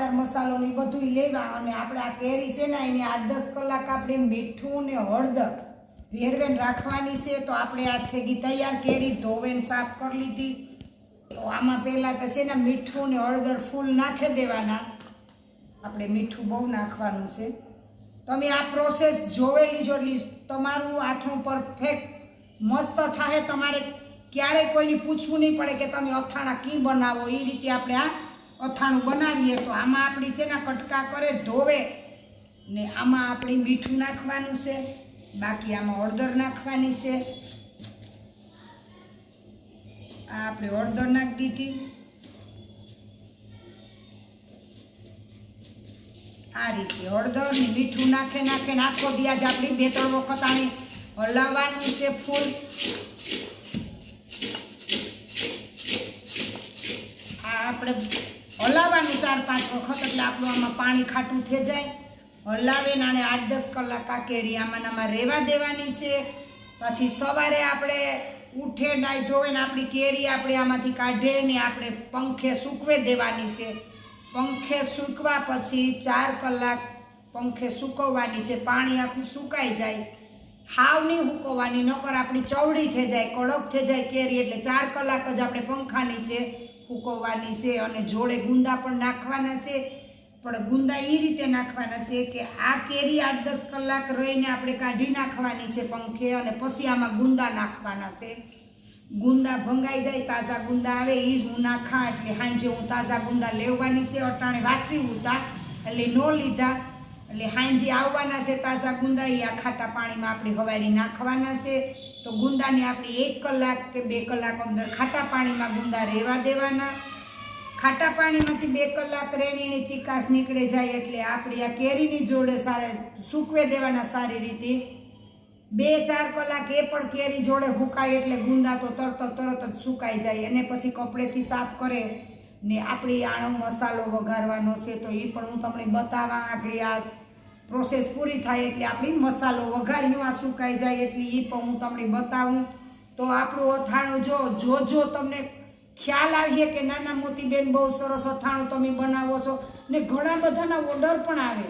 આચાર મસાલો ને બધું લેવા અને આપણે આ કેરી છે ને એને આઠ દસ કલાક આપણે મીઠું ને હળદર ભેરવેન રાખવાની છે, તો આપણે આ ભેગી તૈયાર કેરી, ધોવેન સાફ કરી લીધી. તો આમાં પહેલાં તો છે ને મીઠું ને હળદર ફૂલ નાખી દેવાના. આપણે મીઠું બહુ નાખવાનું છે. તમે આ પ્રોસેસ જોવેલી જો એટલી તમારું આથણું પરફેક્ટ મસ્ત થાય તમારે ક્યારેય કોઈની પૂછવું નહીં પડે કે તમે અથાણા કી બનાવો. એ રીતે આપણે આ અથાણું બનાવીએ તો આમાં આપણી શેના કટકા કરે, ધોવે ને આમાં આપણે મીઠું નાખવાનું છે, બાકી આમાં હળદર નાખવાની છે. આ આપણે હળદર નાખી દીધી. આ રીતે હળદર ને મીઠું નાખે નાખે નાખો દિયા જ આપણી બે ત્રણ વખત આને હલાવવાનું છે ફૂલ. આપણે હલાવવાનું ચાર પાંચ વખત એટલે આપણું આમાં પાણી ખાટું થઈ જાય. હલાવે નાણે આઠ દસ કલાક આ કેરી આમાં આમાં રહેવા દેવાની છે. પછી સવારે આપણે ઉઠે નાઈ ધોવે ને આપણી કેરી આપણે આમાંથી કાઢે ને આપણે પંખે સૂકવે દેવાની છે. પંખે સૂકવા પછી ચાર કલાક પંખે સૂકવવાની છે. પાણી આખું સુકાઈ જાય. હાવ નહીં સૂકવવાની નકર આપણી ચવડી થઈ જાય, કડક થઈ જાય કેરી એટલે ચાર કલાક જ આપણે પંખા નીચે હુકવવાની છે અને જોડે ગુંદા પણ નાખવાના છે. પણ ગુંદા એ રીતે નાખવાના છે કે આ કેરી આઠ દસ કલાક રહીને આપણે કાઢી નાખવાની છે પંખે અને પછી આમાં ગુંદા નાખવાના છે. ગુંદા ભંગાઈ જાય, તાજા ગુંદા આવે એ જ હું નાખા એટલે સાંજે હું તાજા ગુંદા લેવાની છે. અટાણે વાસી ઉતા એટલે નો લીધા. એટલે સાંજે આવવાના છે તાજા ગુંદા એ આ ખાટા પાણીમાં આપણે હવારી નાખવાના છે. તો ગુંદાને આપણે એક કલાક કે બે કલાક અંદર ખાટા પાણીમાં ગુંદા રહેવા દેવાના. ખાટા પાણીમાંથી બે કલાક રેણીની ચિકાસ નીકળે જાય એટલે આપણી આ કેરીની જોડે સારા સૂકવે દેવાના સારી રીતે. બે ચાર કલાક એ પણ કેરી જોડે હુકાય એટલે ગુંદા તો તરત તરત જ સુકાઈ જાય. અને પછી કપડેથી સાફ કરે ને આપણી આણો મસાલો વઘારવાનો છે તો એ પણ હું તમને બતાવવા આગળ આ પ્રોસેસ પૂરી થાય એટલે આપણી મસાલો વઘાર્યું સુકાઈ જાય એટલે એ પણ હું તમને બતાવું. તો આપણું અથાણું જો જો જો તમને ખ્યાલ આવીએ કે નાના મોતીબેન બહુ સરસ અથાણું તમે બનાવો છો ને ઘણા બધાના ઓર્ડર પણ આવે.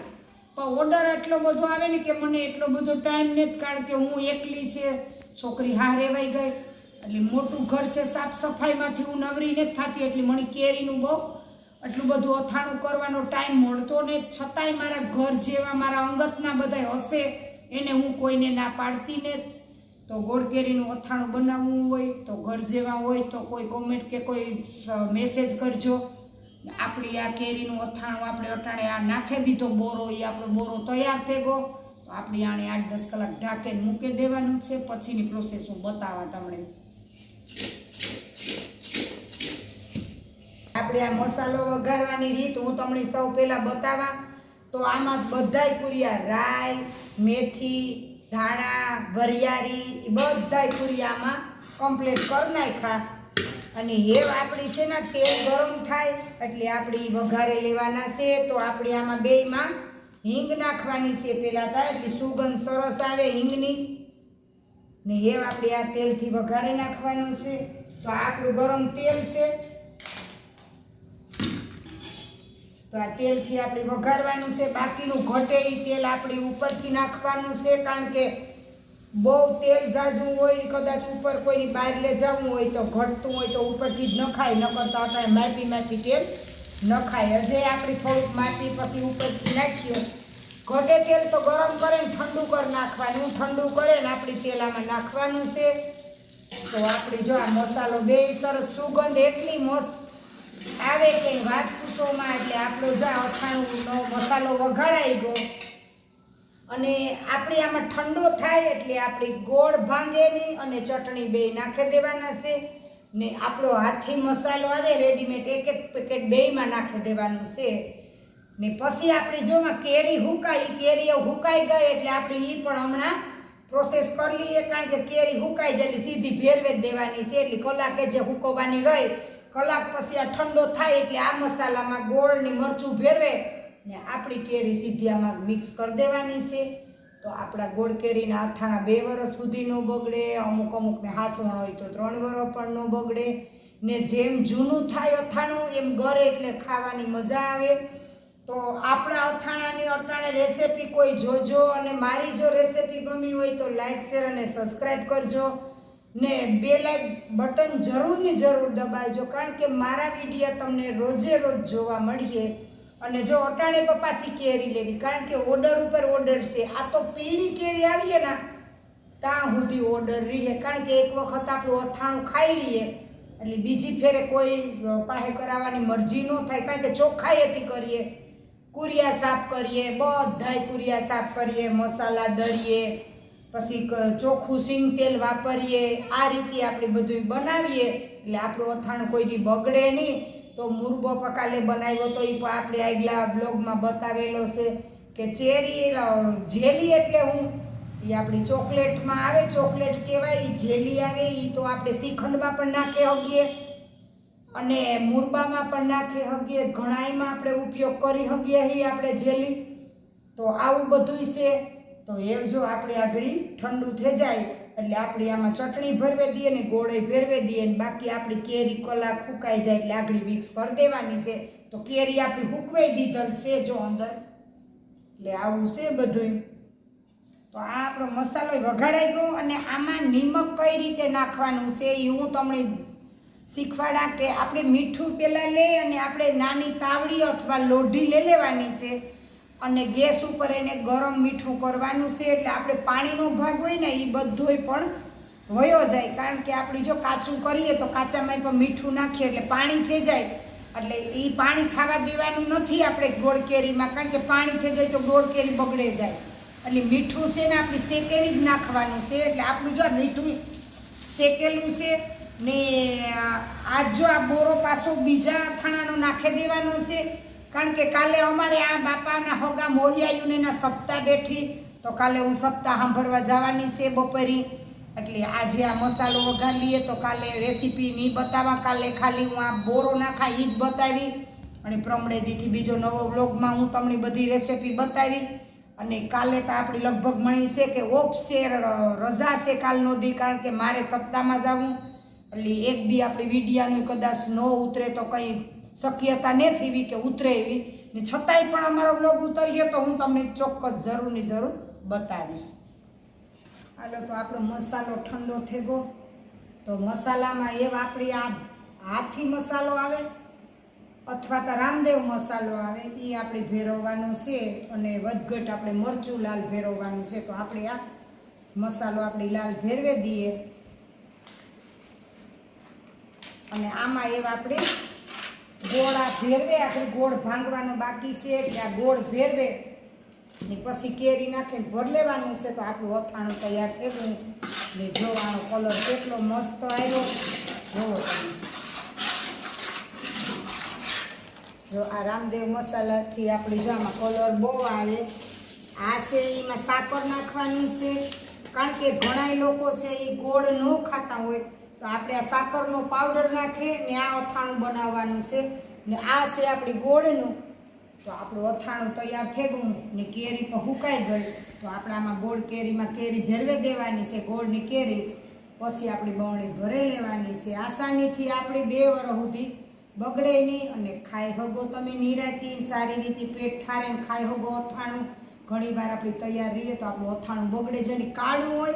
પણ ઓર્ડર એટલો બધો આવે ને કે મને એટલો બધો ટાઈમ નથી, કારણ કે હું એકલી છે, છોકરી હા રેવાઈ ગઈ. એટલે મોટું ઘર છે, સાફ સફાઈમાંથી હું નવરી નથી થતી, એટલે મને કેરીનું બહુ એટલું બધું અથાણું કરવાનો ટાઈમ મળતો ને છતાંય મારા ઘર જેવા મારા અંગતના બધા હશે. એને હું કોઈને ના પાડતી ને તો ગોળ કેરીનું અથાણું બનાવવું હોય, તો ઘર જેવા હોય, તો કોઈ કોમેન્ટ કે કોઈ મેસેજ કરજો. આપણી આ કેરીનું અથાણું આપણે અટાણે આ નાખી દીધો બોરો એ આપણો બોરો તૈયાર થઈ ગયો. તો આપણી આને આઠ દસ કલાક ઢાંકીને મૂકી દેવાનું છે. પછીની પ્રોસેસ હું બતાવવા તમને. આપણે આ મસાલો વઘારવાની રીત હું તમને સૌ પહેલાં બતાવા, તો આમાં બધાય કુરિયા રાઈ, મેથી, ધાણા વરિયારી એ બધાય કુરિયામાં કમ્પ્લીટ કરી નાખ્યા. અને હેવ આપણી છે ને તેલ ગરમ થાય, એટલે આપણી વઘારે લેવાના છે, તો આપણે આમાં બેયમાં હિંગ નાખવાની છે. પહેલાં થાય એટલે સુગંધ સરસ આવે હિંગની. ને હેવ આપણે આ તેલથી વઘારે નાખવાનું છે. તો આપણું ગરમ તેલ છે. તો આ તેલથી આપણે વઘારવાનું છે, બાકીનું ઘટે એ તેલ આપણે ઉપરથી નાખવાનું છે, કારણ કે બહુ તેલ ઝાઝું હોય કદાચ ઉપર કોઈની બહાર લે જવું હોય તો ઘટતું હોય તો ઉપરથી જ નખાય ન કરતા આપણે માપી માપી તેલ નખાય. હજે આપણે થોડુંક માપી પછી ઉપરથી નાખીએ. ઘટે તેલ તો ગરમ કરે ને ઠંડુ કરી નાખવાનું, ઠંડુ કરે ને આપણી તેલ આમાં નાખવાનું છે. તો આપણે જો આ મસાલો બે સરસ સુગંધ, એટલી મસ્ત આવે કે વાત પૂછોમાં એટલે આપણો જો અથાણુંનો મસાલો વઘારાઈ ગયો, અને આપણે આમાં ઠંડો થાય એટલે આપણી ગોળ ભાંગે નહીં અને ચટણી બે નાખી દેવાના છે, ને આપણો હાથી મસાલો આવે રેડીમેડ એક એક પેકેટ બેયમાં નાખી દેવાનું છે. ને પછી આપણે જોમાં કેરી હુકાઈ કેરીઓ હુકાઈ ગઈ એટલે આપણે એ પણ હમણાં પ્રોસેસ કરી લઈએ, કારણ કે કેરી હુકાઈ જાય એટલે સીધી ભેરવે દેવાની છે, એટલે કલાકે જે હુકવવાની રહી કલાક પછી આ ઠંડો થાય એટલે આ મસાલામાં ગોળ ને મરચું ભેરવે ને આપણી કેરી સીધી આમાં મિક્સ કરી દેવાની છે. તો આપણા ગોળ કેરીના અથાણા બે વર્ષ સુધી ન બગડે, અમુક અમુકને હાસવણ હોય તો ત્રણ વર્ષ પણ ન બગડે. ને જેમ જૂનું થાય અથાણું, એમ ગરે એટલે ખાવાની મજા આવે. તો આપણા અથાણાની અટાણે રેસીપી કોઈ જોજો અને મારી જો રેસીપી ગમી હોય તો લાઈક શેર અને સબસ્ક્રાઈબ કરજો. ને બે લાઈક બટન જરૂર ને જરૂર દબાવજો, કારણ કે મારા વિડીયા તમને રોજે રોજ જોવા મળીએ. અને જો અટાણે પપાસી કેરી લેવી, કારણ કે ઓર્ડર ઉપર ઓર્ડર છે. આ તો પીળી કેરી આવીએ ને, ત્યાં સુધી ઓર્ડર રહીએ કારણ કે એક વખત આપણું અથાણું ખાઈ લઈએ. એટલે બીજી ફેરે કોઈ પાસે કરાવવાની મરજી ન થાય, કારણ કે ચોખ્ખાઈથી કરીએ. કુરિયા સાફ કરીએ, બધાય કુરિયા સાફ કરીએ, મસાલા દળીએ. પછી ચોખ્ખું સિંગ તેલ વાપરીએ, આ રીતે આપણે બધું બનાવીએ. એટલે આપણું અથાણું કોઈ દી બગડે નહીં. તો મુરબો પકાલે બનાવ્યો તો એ પણ આપણે આગલા બ્લોગમાં બતાવેલો છે કે ચેરી જેલી એટલે હું. એ આપણી ચોકલેટમાં આવે, ચોકલેટ કહેવાય એ જેલી આવે એ તો આપણે શ્રીખંડમાં પણ નાખી શકીએ. અને મુરબામાં પણ નાખી શકીએ. ઘણાઈમાં આપણે ઉપયોગ કરી શકીએ છીએ આપણે જેલી. તો આવું બધું છે. તો એ જો આપણે આગળ ઠંડુ થઈ જાય, એટલે આપણે આમાં ચટણી ભરવે દઈએ ને ગોળે ભેરવે દઈએ ને બાકી આપણી કેરી કલાક ફૂકાઈ જાય એટલે આગળ મિક્સ કરી દેવાની છે. તો કેરી આપણી હુકવાઈ દીધલ છે જો અંદર. એટલે આવું છે બધું તો આ આપણો મસાલો વઘારાઈ ગયો અને આમાં નિમક કઈ રીતે નાખવાનું છે એ હું તમને શીખવાડા કે આપણે મીઠું પહેલાં લઈ અને આપણે નાની તાવડી અથવા લોઢી લઈ લેવાની છે. અને ગેસ ઉપર એને ગરમ મીઠું કરવાનું છે એટલે આપણે પાણીનો ભાગ હોય ને એ બધોય પણ વયો જાય. કારણ કે આપણે જો કાચું કરીએ તો કાચામાં પણ મીઠું નાખીએ એટલે પાણી થઈ જાય. એટલે એ પાણી ખાવા દેવાનું નથી આપણે ગોળ કેરીમાં કારણ કે પાણી થઈ જાય તો ગોળ કેરી બગડે જાય. એટલે મીઠું છે ને આપણે શેકેલી જ નાખવાનું છે. એટલે આપણું જો મીઠું શેકેલું છે ને આજ જો આ બોરો પાછો બીજા અથાણાનો નાખી દેવાનો છે કારણ કે કાલે અમારે આ બાપાના હોગા મોહિયાયુને એના સપ્તાહ બેઠી, તો કાલે હું સપ્તાહ સાંભળવા જવાની છે બપોરી. એટલે આજે આ મસાલો વઘાર લઈએ, તો કાલે રેસીપી નહીં બતાવવા કાલે ખાલી હું આ બોરો નાખા એ જ બતાવી. અને પ્રમડે દીથી બીજો નવો વ્લોગમાં હું તમને બધી રેસીપી બતાવી. અને કાલે તો આપણી લગભગ મળી છે કે ઓફ છે રજા છે કાલનો દી, કારણ કે મારે સપ્તાહમાં જવું એટલે એક દી આપણી વિડિયાનું કદાચ ન ઉતરે તો કંઈ શક્યતા નથી એવી કે ઉતરે એવી. ને છતાંય પણ અમારો બ્લોગ ઉતરીએ તો હું તમને ચોક્કસ જરૂરની જરૂર બતાવીશ. હાલો તો આપણો મસાલો ઠંડો થઈ ગયો. તો મસાલામાં એ આપણી આ હાથી મસાલો આવે અથવા તો રામદેવ મસાલો આવે એ આપણે ભેરવવાનો છે અને વધઘટ આપણે મરચું લાલ ભેરવવાનું છે. તો આપણે આ મસાલો આપણે લાલ ભેરવે દઈએ. અને આમાં એવા આપણે ગોળા ભેરવે, આપણે ગોળ ભાંગવાનો બાકી છે એટલે આ ગોળ ભેરવે. ને પછી કેરી નાખીને ભર લેવાનું છે, તો આપણું અથાણું તૈયાર થયું ને જોવાનો કલર કેટલો મસ્ત આવ્યો. જોવો જો આ રામદેવ મસાલાથી આપણી જો આમાં કલર બહુ આવે. આ છે, એમાં સાકર નાખવાની છે. કારણ કે ઘણા લોકો છે, એ ગોળ ન ખાતા હોય. તો આપણે આ સાકરનો પાવડર નાખીએ ને આ અથાણું બનાવવાનું છે. ને આ છે આપણી ગોળનું. તો આપણું અથાણું તૈયાર થઈ ને કેરી પણ હુકાઈ ગઈ તો આપણામાં ગોળ કેરીમાં કેરી ભેરવે દેવાની છે, ગોળની કેરી. પછી આપણી બવણી ભરી લેવાની છે. આસાનીથી આપણી બે વરસ સુધી બગડે નહીં અને ખાઈ હગો તમે નિરાતી, સારી રીતે પેટ ઠારે ખાઈ હગો અથાણું. ઘણી વાર આપણી તૈયાર રહીએ તો આપણું અથાણું બગડે છે ને કાળું હોય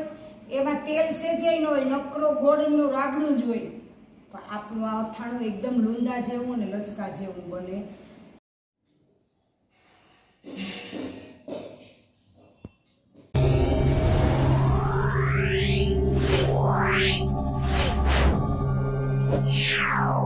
એમાં તેલ સેજાઈ ન હોય, નકરો, ગોળનું રાબડું જ હોય પણ આપણું આ અથાણું એકદમ લૂંદા જેવું અને લચકા જેવું બને Meow.